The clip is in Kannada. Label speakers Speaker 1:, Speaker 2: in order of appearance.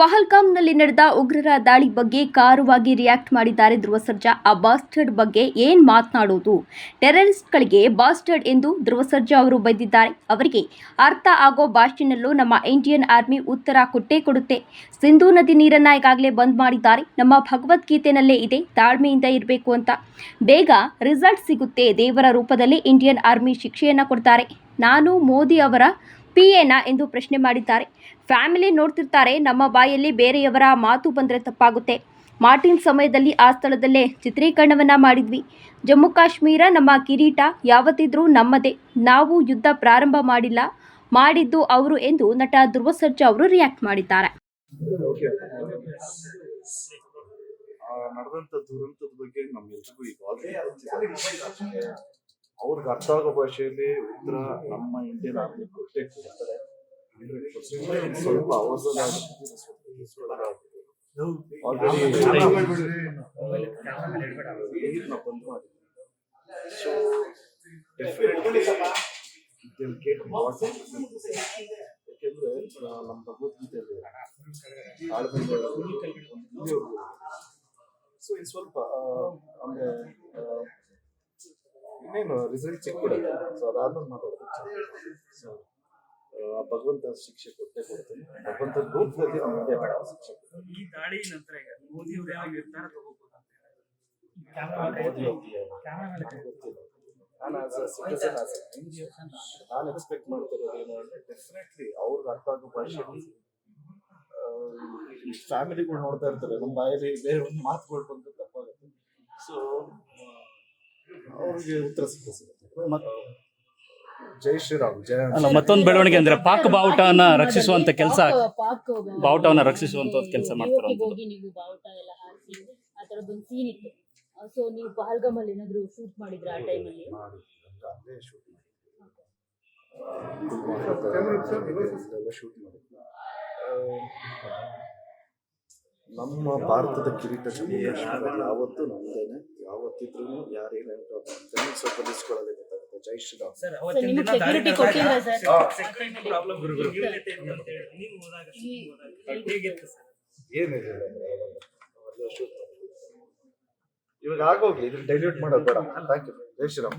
Speaker 1: ಪಹಲ್ಗಾಮ್ನಲ್ಲಿ ನಡೆದ ಉಗ್ರರ ದಾಳಿ ಬಗ್ಗೆ ಕಾರುವಾಗಿ ರಿಯಾಕ್ಟ್ ಮಾಡಿದ್ದಾರೆ ಧ್ರುವ ಸರ್ಜಾ ಆ ಬಾಸ್ಟರ್ಡ್ ಬಗ್ಗೆ ಏನ್ ಮಾತನಾಡೋದು? ಟೆರರಿಸ್ಟ್ಗಳಿಗೆ ಬಾಸ್ಟರ್ಡ್ ಎಂದು ಧ್ರುವ ಸರ್ಜಾ ಅವರು ಬೈದಿದ್ದಾರೆ. ಅವರಿಗೆ ಅರ್ಥ ಆಗೋ ಭಾಷೆನಲ್ಲೂ ನಮ್ಮ ಇಂಡಿಯನ್ ಆರ್ಮಿ ಉತ್ತರ ಕೊಟ್ಟೇ ಕೊಡುತ್ತೆ. ಸಿಂಧೂ ನದಿ ನೀರನ್ನ ಈಗಾಗಲೇ ಬಂದ್ ಮಾಡಿದ್ದಾರೆ. ನಮ್ಮ ಭಗವದ್ಗೀತೆನಲ್ಲೇ ಇದೆ, ತಾಳ್ಮೆಯಿಂದ ಇರಬೇಕು ಅಂತ. ಬೇಗ ರಿಸಲ್ಟ್ ಸಿಗುತ್ತೆ ದೇವರ ರೂಪದಲ್ಲಿ ಇಂಡಿಯನ್ ಆರ್ಮಿ ಶಿಕ್ಷೆಯನ್ನ ಕೊಡ್ತಾರೆ. ನಾನು ಮೋದಿ ಅವರ ಪಿ ಎನ ಎಂದು ಪ್ರಶ್ನೆ ಮಾಡಿದ್ದಾರೆ. ಫ್ಯಾಮಿಲಿ ನೋಡ್ತಿರ್ತಾರೆ, ನಮ್ಮ ಬಾಯಲ್ಲಿ ಬೇರೆಯವರ ಮಾತು ಬಂದರೆ ತಪ್ಪಾಗುತ್ತೆ. ಮಾರ್ಟಿನ್ ಸಮಯದಲ್ಲಿ ಆ ಸ್ಥಳದಲ್ಲೇ ಚಿತ್ರೀಕರಣವನ್ನ ಮಾಡಿದ್ವಿ. ಜಮ್ಮು ಕಾಶ್ಮೀರ ನಮ್ಮ ಕಿರೀಟ ಯಾವತ್ತಿದ್ರೂ ನಮ್ಮದೇ. ನಾವು ಯುದ್ಧ ಪ್ರಾರಂಭ ಮಾಡಿಲ್ಲ, ಮಾಡಿದ್ದು ಅವರು ಎಂದು ನಟ ಧ್ರುವ ಸರ್ಜಾ ಅವರು ರಿಯಾಕ್ಟ್ ಮಾಡಿದ್ದಾರೆ.
Speaker 2: ದುರಂತದ ಬಗ್ಗೆ ನಮ್ಮೆಲ್ರಿಗೂ ಅವ್ರಿಗೆ ಅರ್ಥ ಆಗೋ ಭಾಷೆಯಲ್ಲಿ ಉತ್ತರ ನಮ್ಮ ಇಂಡಿಯನ್ ಆರ್ಮಿ ಪ್ರೊಟೆಕ್ಟ್ ಮಾಡ್ತಾರೆ 100%. ಸ್ವಲ್ಪ ಗೆಟ್ ಯಾಕೆಂದ್ರೆ ನಮ್ಮ ಸೊ ಇದು ಸ್ವಲ್ಪ ಅಂದ್ರೆ ಇನ್ನೇನು ರಿಸಲ್ಟ್ ಸಿಕ್ಬಿಡುತ್ತೆ. ಸೊ ಅದಾದ್ಮೇಲೆ ಮಾತಾಡ್ತೀನಿ. ಸೊ ಆ ಭಗವಂತ ಶಿಕ್ಷೆ ಕೊಟ್ಟೆ ಕೊಡ್ತೀನಿ. ಭಗವಂತ ರೂಪದಲ್ಲಿ ಅವನಿಗೆ ಮುಂದೆ ಶಿಕ್ಷೆ
Speaker 3: ಈ ದಾಳಿ ನಂತರ ಈಗ ಮೋದಿ ಅವರು ಯಾವ ನಿರ್ಧಾರ ತಗೋಬಹುದು ಅಂತ
Speaker 2: ನಾನು ಎಕ್ಸ್ಪೆಕ್ಟ್ ಮಾಡ್ತಿರೋದು ಏನು ಅಂದ್ರೆ ಡೆಫಿನೆಟ್ಲಿ ಅವ್ರಿಗೆ ಅರ್ಥ ಆಗೋ ಭಾಷೆ ಫ್ಯಾಮಿಲಿಗಳು ನೋಡ್ತಾ ಇರ್ತಾರೆ. ನಮ್ಮ ಬಾಯಲ್ಲಿ ಬೇರೆ ಒಂದು ಮಾತುಗಳು ಬಂದು ತಪ್ಪಾಗುತ್ತೆ. ಸೊ ಅವ್ರಿಗೆ ಉತ್ತರ ಸಿಕ್ಕ ಸಿಗುತ್ತೆ ಮತ್ತೆ ಜೈ ಶ್ರೀರಾಮ್ ಜಯ
Speaker 4: ಅಲ್ಲ ಮತ್ತೊಂದು ಬೆಳವಣಿಗೆ ಅಂದ್ರೆ ಪಾಕ್ ಬಾವುಟವನ್ನ ರಕ್ಷಿಸುವಂತ ಕೆಲಸ
Speaker 5: ಪಾಕ್
Speaker 4: ಬಾವುಟವನ್ನ ರಕ್ಷಿಸುವಂತ ಕೆಲಸ ಮಾಡ್ತಾರೆ
Speaker 5: ಹೋಗಿ ನೀವು ಬಾವುಟ ಎಲ್ಲ ಹಾಕಿ ಆ ತರದೊಂದು ಸೀನ್ ಇತ್ತು. ಸೊ ನೀವು ಪಹಲ್ಗಾಮ್ ಅಲ್ಲಿ ಏನಾದ್ರು ಶೂಟ್ ಮಾಡಿದ್ರ ಆ
Speaker 2: ಅಲ್ಲೇ? ಶೂಟ್ ನಮ್ಮ ಭಾರತದ ಕಿರೀಟ ಜಮ್ಮು ಕಾಶ್ಮೀರ ಯಾವತ್ತೂ ನಮ್ದೇನೆ ಯಾರು ಅಂತ ಸ್ವಲ್ಪ ಲಿಸ್ಟ್ಗಳಲ್ಲಿ ಗೊತ್ತಾಗುತ್ತೆ. ಜೈ ಶ್ರೀರಾಮ್.
Speaker 3: ಸರ್
Speaker 5: ಸರ್ ಸೆಕ್ಯೂರಿಟಿ ಕೊಟ್ಟಿಲ್ಲ ಸರ್?
Speaker 3: ಸೆಕ್ಯೂರಿಟಿ ಪ್ರಾಬ್ಲಮ್ ನೀವು ಹೋದಾಗ ಹೇಗಿತ್ತು ಸರ್?
Speaker 2: ಏನಿದೆ. ಇವಾಗ ಆಗೋಗ್ಲಿ ಇದನ್ನ ಡೈಲ್ಯೂಟ್ ಮಾಡೋದು ಬೇಡ. ಥ್ಯಾಂಕ್ ಯು ಜೈ ಶ್ರೀರಾಮ್.